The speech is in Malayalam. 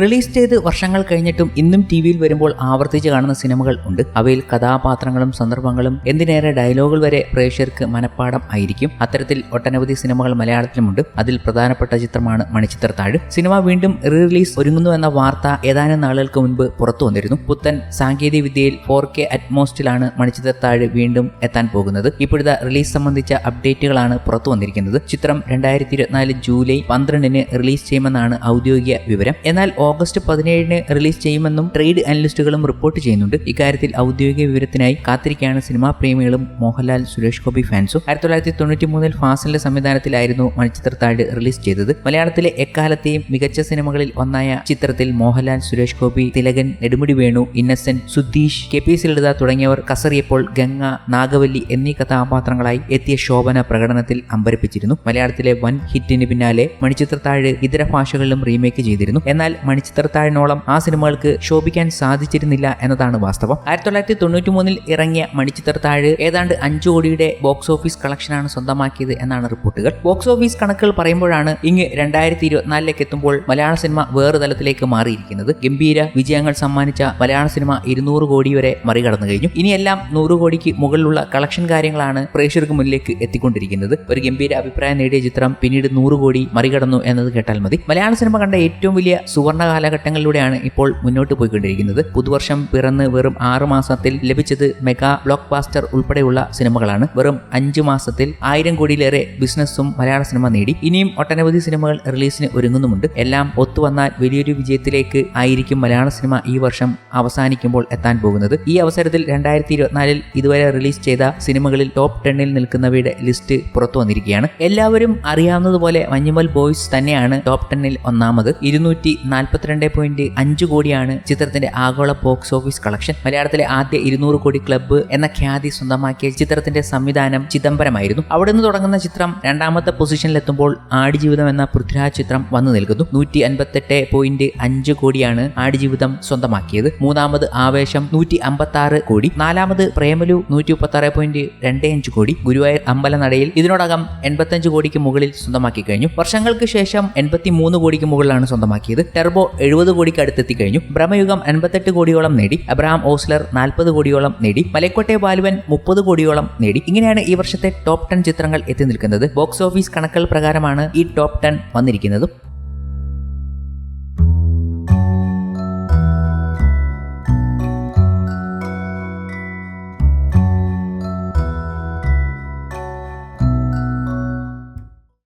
റിലീസ് ചെയ്ത് വർഷങ്ങൾ കഴിഞ്ഞിട്ടും ഇന്നും ടി വിയിൽ വരുമ്പോൾ ആവർത്തിച്ച് കാണുന്ന സിനിമകൾ ഉണ്ട്. അവയിൽ കഥാപാത്രങ്ങളും സന്ദർഭങ്ങളും എന്തിനേറെ ഡയലോഗുകൾ വരെ പ്രേക്ഷകർക്ക് മനഃപ്പാടം ആയിരിക്കും. അത്തരത്തിൽ ഒട്ടനവധി സിനിമകൾ മലയാളത്തിലുമുണ്ട്. അതിൽ പ്രധാനപ്പെട്ട ചിത്രമാണ് മണിച്ചിത്രത്താഴ് സിനിമ വീണ്ടും റീ റിലീസ് ഒരുങ്ങുന്നു എന്ന വാർത്ത ഏതാനും നാളുകൾക്ക് മുൻപ് പുറത്തു വന്നിരുന്നു. പുത്തൻ സാങ്കേതിക വിദ്യയിൽ ഫോർ കെ അറ്റ്മോസ്റ്റിലാണ് മണിച്ചിത്രത്താഴ് വീണ്ടും എത്താൻ പോകുന്നത്. ഇപ്പോഴത്തെ റിലീസ് സംബന്ധിച്ച അപ്ഡേറ്റുകളാണ് പുറത്തു വന്നിരിക്കുന്നത്. ചിത്രം രണ്ടായിരത്തി ഇരുപത്തിനാല് ജൂലൈ പന്ത്രണ്ടിന് റിലീസ് ചെയ്യുമെന്നാണ് ഔദ്യോഗിക വിവരം. എന്നാൽ ഓഗസ്റ്റ് പതിനേഴിന് റിലീസ് ചെയ്യുമെന്നും ട്രേഡ് അനലിസ്റ്റുകളും റിപ്പോർട്ട് ചെയ്യുന്നുണ്ട്. ഇക്കാര്യത്തിൽ ഔദ്യോഗിക വിവരത്തിനായി കാത്തിരിക്കുകയാണ് സിനിമാ പ്രേമികളും മോഹൻലാൽ സുരേഷ് ഗോപി ഫാൻസും. ആയിരത്തി തൊള്ളായിരത്തി തൊണ്ണൂറ്റി മൂന്നിൽ ഫാസിലിന്റെ സംവിധാനത്തിലായിരുന്നു മണിച്ചിത്രത്താഴ് റിലീസ് ചെയ്തത്. മലയാളത്തിലെ എക്കാലത്തെയും മികച്ച സിനിമകളിൽ ഒന്നായ ചിത്രത്തിൽ മോഹൻലാൽ സുരേഷ് ഗോപി തിലകൻ നെടുമുടി വേണു ഇന്നസെന്റ് സുധീഷ് കെ പി സിലിത തുടങ്ങിയവർ കസറിയപ്പോൾ ഗംഗ നാഗവല്ലി എന്നീ കഥാപാത്രങ്ങളായി എത്തിയ ശോഭന പ്രകടനത്തിൽ അമ്പരപ്പിച്ചിരുന്നു. മലയാളത്തിലെ വൻ ഹിറ്റിന് പിന്നാലെ മണിച്ചിത്രത്താഴ് ഇതര ഭാഷകളിലും റീമേക്ക് ചെയ്തിരുന്നു. എന്നാൽ മണിച്ചിത്രത്താഴിനോളം ആ സിനിമകൾക്ക് ശോഭിക്കാൻ സാധിച്ചിരുന്നില്ല എന്നതാണ് വാസ്തവം. ആയിരത്തി തൊള്ളായിരത്തി തൊണ്ണൂറ്റി മൂന്നിൽ ഇറങ്ങിയ മണിച്ചിത്രത്താഴ് ഏതാണ്ട് അഞ്ചു കോടിയുടെ ബോക്സ് ഓഫീസ് കളക്ഷനാണ് സ്വന്തമാക്കിയത് എന്നാണ് റിപ്പോർട്ടുകൾ. ബോക്സ് ഓഫീസ് കണക്കുകൾ പറയുമ്പോഴാണ് ഇങ്ങ് രണ്ടായിരത്തി ഇരുപത്തിനാലിലേക്ക് എത്തുമ്പോൾ മലയാള സിനിമ വേറെ തലത്തിലേക്ക് മാറിയിരിക്കുന്നത്. ഗംഭീര വിജയങ്ങൾ സമ്മാനിച്ച മലയാള സിനിമ ഇരുന്നൂറ് കോടി വരെ മറികടന്നു കഴിഞ്ഞു. ഇനിയെല്ലാം നൂറ് കോടിക്ക് മുകളിലുള്ള കളക്ഷൻ കാര്യങ്ങളാണ് പ്രേക്ഷകർക്ക് മുന്നിലേക്ക് എത്തിക്കൊണ്ടിരിക്കുന്നത്. ഒരു ഗംഭീര അഭിപ്രായം നേടിയ ചിത്രം പിന്നീട് നൂറ് കോടി മറികടന്നു എന്നത് കേട്ടാൽ മതി. മലയാള സിനിമ കണ്ട ഏറ്റവും വലിയ സുവർണ കാലഘട്ടങ്ങളിലൂടെയാണ് ഇപ്പോൾ മുന്നോട്ട് പോയിക്കൊണ്ടിരിക്കുന്നത്. പുതുവർഷം പിറന്ന് വെറും ആറു മാസത്തിൽ ലഭിച്ചത് മെഗാ ബ്ലോക്ക് ബാസ്റ്റർ ഉൾപ്പെടെയുള്ള സിനിമകളാണ്. വെറും അഞ്ചു മാസത്തിൽ ആയിരം കോടിയിലേറെ ബിസിനസ്സും മലയാള സിനിമ നേടി. ഇനിയും ഒട്ടനവധി സിനിമകൾ റിലീസിന് ഒരുങ്ങുന്നുമുണ്ട്. എല്ലാം ഒത്തുവന്നാൽ വലിയൊരു വിജയത്തിലേക്ക് ആയിരിക്കും മലയാള സിനിമ ഈ വർഷം അവസാനിക്കുമ്പോൾ എത്താൻ പോകുന്നത്. ഈ അവസരത്തിൽ രണ്ടായിരത്തി ഇരുപത്തിനാലിൽ ഇതുവരെ റിലീസ് ചെയ്ത സിനിമകളിൽ ടോപ്പ് ടെന്നിൽ നിൽക്കുന്നവയുടെ ലിസ്റ്റ് പുറത്തു വന്നിരിക്കുകയാണ്. എല്ലാവരും അറിയാവുന്നതുപോലെ മഞ്ഞുമൽ ബോയ്സ് തന്നെയാണ് ടോപ്പ് ടെന്നിൽ ഒന്നാമത്. ഇരുന്നൂറ്റി നാൽപ്പത്തിരണ്ട് പോയിന്റ് അഞ്ച് കോടിയാണ് ചിത്രത്തിന്റെ ആഗോള ബോക്സ് ഓഫീസ് കളക്ഷൻ മലയാളത്തിലെ ആദ്യ ഇരുന്നൂറ് കോടി ക്ലബ്ബ് എന്ന ഖ്യാതി സ്വന്തമാക്കിയ ചിത്രത്തിന്റെ സംവിധാനം ചിദംബരമായിരുന്നു. അവിടെ നിന്ന് തുടങ്ങുന്ന ചിത്രം രണ്ടാമത്തെ പൊസിഷനിലെത്തുമ്പോൾ ആടുജീവിതം എന്ന പൃഥ്വിരാജ് ചിത്രം വന്നു നിൽക്കുന്നു. നൂറ്റി അൻപത്തെട്ട് പോയിന്റ് അഞ്ച് കോടിയാണ് ആടുജീവിതം സ്വന്തമാക്കിയത്. മൂന്നാമത് ആവേശം നൂറ്റി അമ്പത്തി ആറ് കോടി. നാലാമത് പ്രേമലു നൂറ്റി മുപ്പത്തി ആറ് പോയിന്റ് രണ്ട് അഞ്ച് കോടി. ഗുരുവായൂർ അമ്പലനടയിൽ ഇതിനോടകം എൺപത്തഞ്ച് കോടിക്ക് മുകളിൽ സ്വന്തമാക്കി കഴിഞ്ഞു. വർഷങ്ങൾക്ക് ശേഷം എൺപത്തി മൂന്ന് കോടിക്ക് മുകളിലാണ് സ്വന്തമാക്കിയത്. ടെർബോ എഴുപത് കോടിക്ക് അടുത്തെത്തി കഴിഞ്ഞു. ബ്രഹ്മയുഗം എൺപത്തെട്ട് കോടിയോളം നേടി. അബ്രഹാം ഓസ്ലർ നാൽപ്പത് കോടിയോളം നേടി. മലക്കോട്ടെ ബാലുവൻ മുപ്പത് കോടിയോളം നേടി. ഇങ്ങനെയാണ് ഈ വർഷത്തെ ടോപ്പ് ടെൻ ചിത്രങ്ങൾ എത്തി നിൽക്കുന്നത്. ബോക്സ് ഓഫീസ് കണക്കുകൾ പ്രകാരമാണ് ഈ ടോപ്പ് ടെൻ വന്നിരിക്കുന്നതും.